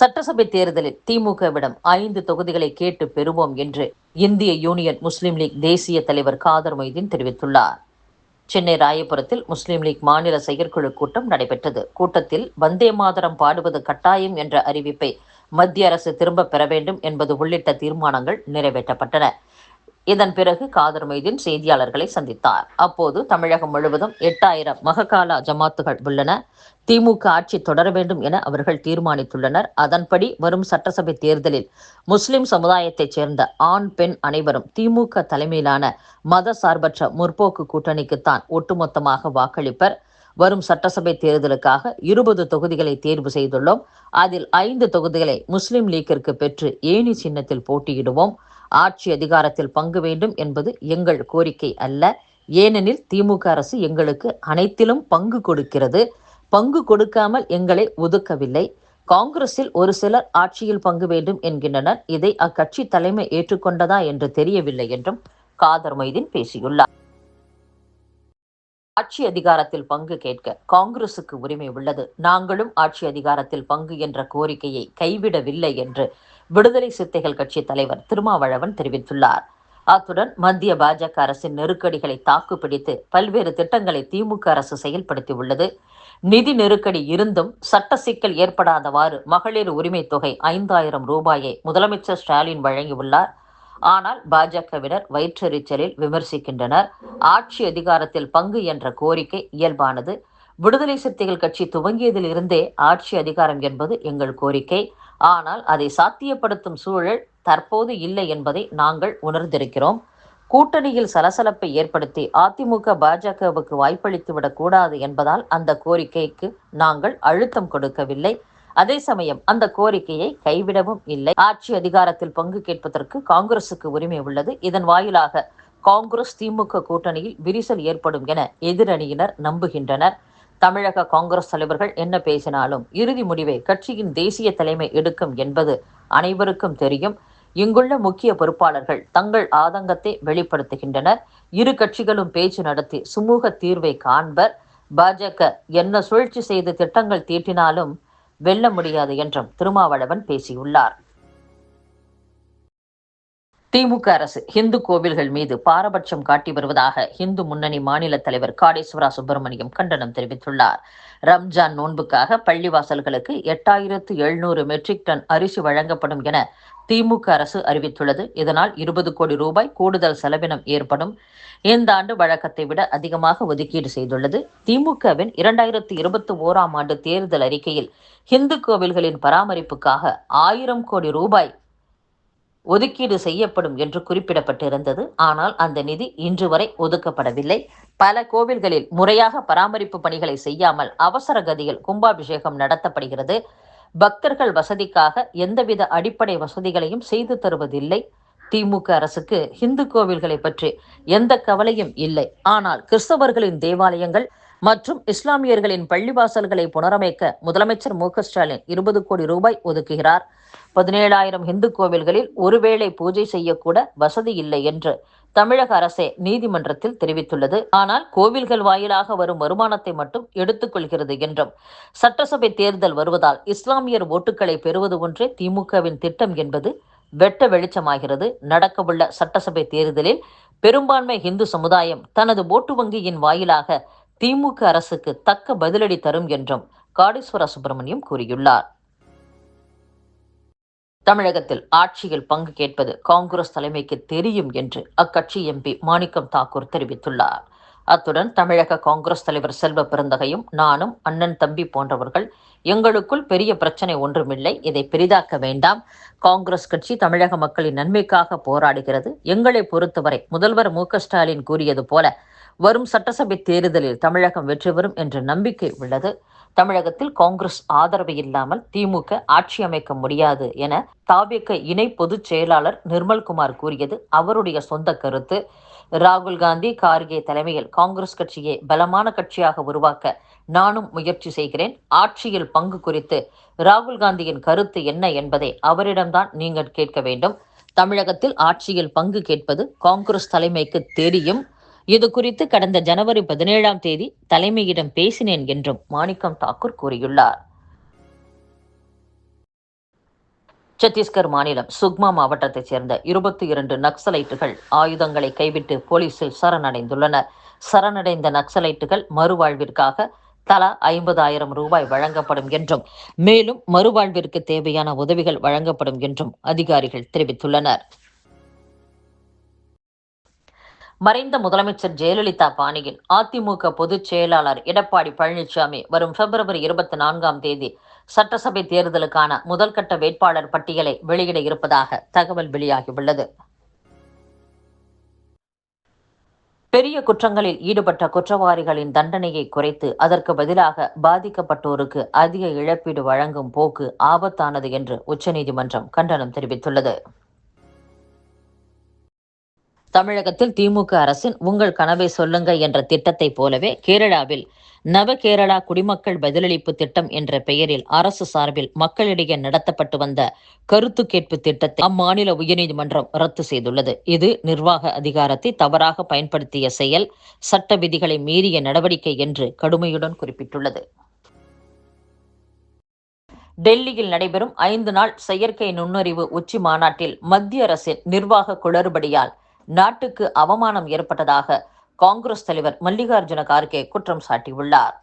சட்டசபை தேர்தலில் திமுகவிடம் ஐந்து தொகுதிகளை கேட்டு பெறுவோம் என்று இந்திய யூனியன் முஸ்லீம் லீக் தேசிய தலைவர் காதர் மொய்தீன் தெரிவித்துள்ளார். சென்னை ராயபுரத்தில் முஸ்லீம் லீக் மாநில செயற்குழு கூட்டம் நடைபெற்றது. கூட்டத்தில் வந்தே மாதரம் பாடுவது கட்டாயம் என்ற அறிவிப்பை மத்திய அரசு திரும்பப் பெற வேண்டும் என்பது உள்ளிட்ட தீர்மானங்கள் நிறைவேற்றப்பட்டன. இதன் பிறகு காதர் மைதீன் செய்தியாளர்களை சந்தித்தார். அப்போது தமிழகம் முழுவதும் எட்டாயிரம் மககாலா ஜமாத்துகள் உள்ளன. திமுக ஆட்சி தொடர வேண்டும் என அவர்கள் தீர்மானித்துள்ளனர். அதன்படி வரும் சட்டசபை தேர்தலில் முஸ்லிம் சமுதாயத்தைச் சேர்ந்த ஆண் பெண் அனைவரும் திமுக தலைமையிலான மத சார்பற்ற முற்போக்கு கூட்டணிக்குத்தான் ஒட்டுமொத்தமாக வாக்களிப்பர். வரும் சட்டசபை தேர்தலுக்காக இருபது தொகுதிகளை தேர்வு செய்துள்ளோம். அதில் ஐந்து தொகுதிகளை முஸ்லிம் லீக்கிற்கு பெற்று ஏணி சின்னத்தில் போட்டியிடுவோம். ஆட்சி அதிகாரத்தில் பங்கு வேண்டும் என்பது எங்கள் கோரிக்கை அல்ல. ஏனெனில் திமுக அரசு எங்களுக்கு அனைத்திலும் பங்கு கொடுக்கிறது. பங்கு கொடுக்காமல் எங்களை ஒதுக்கவில்லை. காங்கிரஸில் ஒரு சிலர் ஆட்சியில் பங்கு வேண்டும் என்கின்றனர். இதை அக்கட்சி தலைமை ஏற்றுக்கொண்டதா என்று தெரியவில்லை என்றும் காதர் மைதீன் பேசியுள்ளார். ஆட்சி அதிகாரத்தில் பங்கு கேட்க காங்கிரசுக்கு உரிமை உள்ளது. நாங்களும் ஆட்சி அதிகாரத்தில் பங்கு என்ற கோரிக்கையை கைவிடவில்லை என்று விடுதலை சித்தைகள் கட்சி தலைவர் திருமாவளவன் தெரிவித்துள்ளார். அத்துடன் மத்திய பாஜக அரசின் நெருக்கடிகளை தாக்குப்பிடித்து பல்வேறு திட்டங்களை திமுக அரசு செயல்படுத்தியுள்ளது. நிதி நெருக்கடி இருந்தும் சட்ட சிக்கல் ஏற்படாதவாறு மகளிர் உரிமை தொகை ஐந்தாயிரம் ரூபாயை முதலமைச்சர் ஸ்டாலின் வழங்கியுள்ளார். ஆனால் பாஜகவினர் வயிற்றெரிச்சலில் விமர்சிக்கின்றனர். ஆட்சி அதிகாரத்தில் பங்கு என்ற கோரிக்கை இயல்பானது. விடுதலை சிறுத்தைகள் கட்சி துவங்கியதிலிருந்தே ஆட்சி அதிகாரம் என்பது எங்கள் கோரிக்கை. ஆனால் அதை சாத்தியப்படுத்தும் சூழல் தற்போது இல்லை என்பதை நாங்கள் உணர்ந்திருக்கிறோம். கூட்டணியில் சலசலப்பை ஏற்படுத்தி அதிமுக பாஜகவுக்கு வாய்ப்பளித்துவிடக் கூடாது என்பதால் அந்த கோரிக்கைக்கு நாங்கள் அழுத்தம் கொடுக்கவில்லை. அதே சமயம் அந்த கோரிக்கையை கைவிடவும் இல்லை. ஆட்சி அதிகாரத்தில் பங்கு கேட்பதற்கு காங்கிரசுக்கு உரிமை உள்ளது. இதன் வாயிலாக காங்கிரஸ் திமுக கூட்டணியில் விரிசல் ஏற்படும் என எதிரணியினர் நம்புகின்றனர். தமிழக காங்கிரஸ் தலைவர்கள் என்ன பேசினாலும் இறுதி முடிவை கட்சியின் தேசிய தலைமை எடுக்கும் என்பது அனைவருக்கும் தெரியும். இங்குள்ள முக்கிய பொறுப்பாளர்கள் தங்கள் ஆதங்கத்தை வெளிப்படுத்துகின்றனர். இரு கட்சிகளும் பேச்சு நடத்தி சுமூக தீர்வை காண்பர். பாஜக என்ன சூழ்ச்சி செய்து திட்டங்கள் தீட்டினாலும் வெல்ல முடியாது என்றும் திருமாவளவன் பேசியுள்ளார். திமுக அரசு ஹிந்து கோவில்கள் மீது பாரபட்சம் காட்டி வருவதாக ஹிந்து முன்னணி மாநில தலைவர் காடேஸ்வரா சுப்பிரமணியம் கண்டனம் தெரிவித்துள்ளார். ரம்ஜான் நோன்புக்காக பள்ளிவாசல்களுக்கு எட்டாயிரத்து எழுநூறு மெட்ரிக் டன் அரிசி வழங்கப்படும் என திமுக அரசு அறிவித்துள்ளது. இதனால் இருபது கோடி ரூபாய் கூடுதல் செலவினம் ஏற்படும். இந்த ஆண்டு வழக்கத்தை விட அதிகமாக ஒதுக்கீடு செய்துள்ளது. திமுகவின் இரண்டாயிரத்தி இருபத்தி ஓராம் ஆண்டு தேர்தல் அறிக்கையில் ஹிந்து கோவில்களின் பராமரிப்புக்காக ஆயிரம் கோடி ரூபாய் ஒதுக்கீடு செய்யப்படும் என்று குறிப்பிடப்பட்டிருந்தது. ஆனால் அந்த நிதி இன்று வரை ஒதுக்கப்படவில்லை. பல கோவில்களில் முறையாக பராமரிப்பு பணிகளை செய்யாமல் அவசர கதியில் கும்பாபிஷேகம் நடத்தப்படுகிறது. பக்தர்கள் வசதிக்காக எந்தவித அடிப்படை வசதிகளையும் செய்து தருவதில்லை. திமுக அரசுக்கு இந்து கோவில்களை பற்றி எந்த கவலையும் இல்லை. ஆனால் கிறிஸ்தவர்களின் தேவாலயங்கள் மற்றும் இஸ்லாமியர்களின் பள்ளிவாசல்களை புனரமைக்க முதலமைச்சர் மு ஸ்டாலின் இருபது கோடி ரூபாய் ஒதுக்குகிறார். பதினேழாயிரம் இந்து கோவில்களில் ஒருவேளை பூஜை செய்யக்கூட வசதி இல்லை என்று தமிழக அரசே நீதிமன்றத்தில் தெரிவித்துள்ளது. ஆனால் கோவில்கள் வாயிலாக வரும் வருமானத்தை மட்டும் எடுத்துக்கொள்கிறது என்றும் சட்டசபை தேர்தல் வருவதால் இஸ்லாமியர் ஓட்டுகளை பெறுவது ஒன்றே திமுகவின் திட்டம் என்பது வெட்ட வெளிச்சமாகிறது. நடக்கவுள்ள சட்டசபை தேர்தலில் பெரும்பான்மை இந்து சமுதாயம் தனது ஓட்டு வங்கியின் வாயிலாக திமுக அரசுக்கு தக்க பதிலடி தரும் என்றும் காடீஸ்வர சுப்பிரமணியம் கூறியுள்ளார். தமிழகத்தில் ஆட்சியில் பங்கு கேட்பது காங்கிரஸ் தலைமைக்கு தெரியும் என்று அக்கட்சி எம்பி மாணிக்கம் தாக்கூர் தெரிவித்துள்ளார். அத்துடன் தமிழக காங்கிரஸ் தலைவர் செல்வ பெருந்தகையும் நானும் அண்ணன் தம்பி போன்றவர்கள் எங்களுக்குள் பெரிய பிரச்சனை ஒன்றுமில்லை இதை பெரிதாக்க வேண்டாம். காங்கிரஸ் கட்சி தமிழக மக்களின் நன்மைக்காக போராடுகிறது. எங்களை பொறுத்தவரை முதல்வர் மு ஸ்டாலின் கூறியது போல வரும் சட்டசபை தேர்தலில் தமிழகம் வெற்றி பெறும் என்ற நம்பிக்கை உள்ளது. தமிழகத்தில் காங்கிரஸ் ஆதரவு இல்லாமல் திமுக ஆட்சி அமைக்க முடியாது என தாபிக இணை பொதுச் செயலாளர் நிர்மல்குமார் கூறியது அவருடைய சொந்த கருத்து. ராகுல் காந்தி கார்கே தலைமையில் காங்கிரஸ் கட்சியை பலமான கட்சியாக உருவாக்க நானும் முயற்சி செய்கிறேன். ஆட்சியில் பங்கு குறித்து ராகுல் காந்தியின் கருத்து என்ன என்பதை அவரிடம்தான் நீங்கள் கேட்க வேண்டும். தமிழகத்தில் ஆட்சியில் பங்கு கேட்பது காங்கிரஸ் தலைமைக்கு தெரியும். இது குறித்து கடந்த ஜனவரி பதினேழாம் தேதி தலைமையிடம் பேசினேன் என்றும் மாணிக்கம் தாக்கூர் கூறியுள்ளார். சத்தீஸ்கர் மாநிலம் சுக்மா மாவட்டத்தைச் சேர்ந்த இருபத்தி இரண்டு நக்சலைட்டுகள் ஆயுதங்களை கைவிட்டு போலீசில் சரணடைந்துள்ளனர். சரணடைந்த நக்சலைட்டுகள் மறுவாழ்விற்காக தலா ஐம்பதாயிரம் ரூபாய் வழங்கப்படும் என்றும் மேலும் மறுவாழ்விற்கு தேவையான உதவிகள் வழங்கப்படும் என்றும் அதிகாரிகள் தெரிவித்துள்ளனர். மறைந்த முதலமைச்சர் ஜெயலலிதா பாணியில் அதிமுக பொதுச் செயலாளர் எடப்பாடி பழனிசாமி வரும் பிப்ரவரி இருபத்தி நான்காம் தேதி சட்டசபை தேர்தலுக்கான முதல்கட்ட வேட்பாளர் பட்டியலை வெளியிட இருப்பதாக தகவல் வெளியாகியுள்ளது. பெரிய குற்றங்களில் ஈடுபட்ட குற்றவாளிகளின் தண்டனையை குறைத்து அதற்கு பதிலாக பாதிக்கப்பட்டோருக்கு அதிக இழப்பீடு வழங்கும் போக்கு ஆபத்தானது என்று உச்சநீதிமன்றம் கண்டனம் தெரிவித்துள்ளது. தமிழகத்தில் திமுக அரசின் உங்கள் கனவை சொல்லுங்க என்ற திட்டத்தை போலவே கேரளாவில் நவ கேரளா குடிமக்கள் பதிலளிப்பு திட்டம் என்ற பெயரில் அரசு சார்பில் மக்களிடையே நடத்தப்பட்டு வந்த கருத்து கேட்பு திட்டத்தை அம்மாநில உயர்நீதிமன்றம் ரத்து செய்துள்ளது. இது நிர்வாக அதிகாரத்தை தவறாக பயன்படுத்திய செயல் சட்ட விதிகளை மீறிய நடவடிக்கை என்று கடுமையுடன் குறிப்பிட்டுள்ளது. டெல்லியில் நடைபெறும் ஐந்து நாள் செயற்கை நுண்ணறிவு உச்சி மாநாட்டில் மத்திய அரசின் நிர்வாக குளறுபடியால் நாட்டுக்கு அவமானம் ஏற்பட்டதாக காங்கிரஸ் தலைவர் மல்லிகார்ஜுன கார்கே குற்றம் சாட்டியுள்ளார்.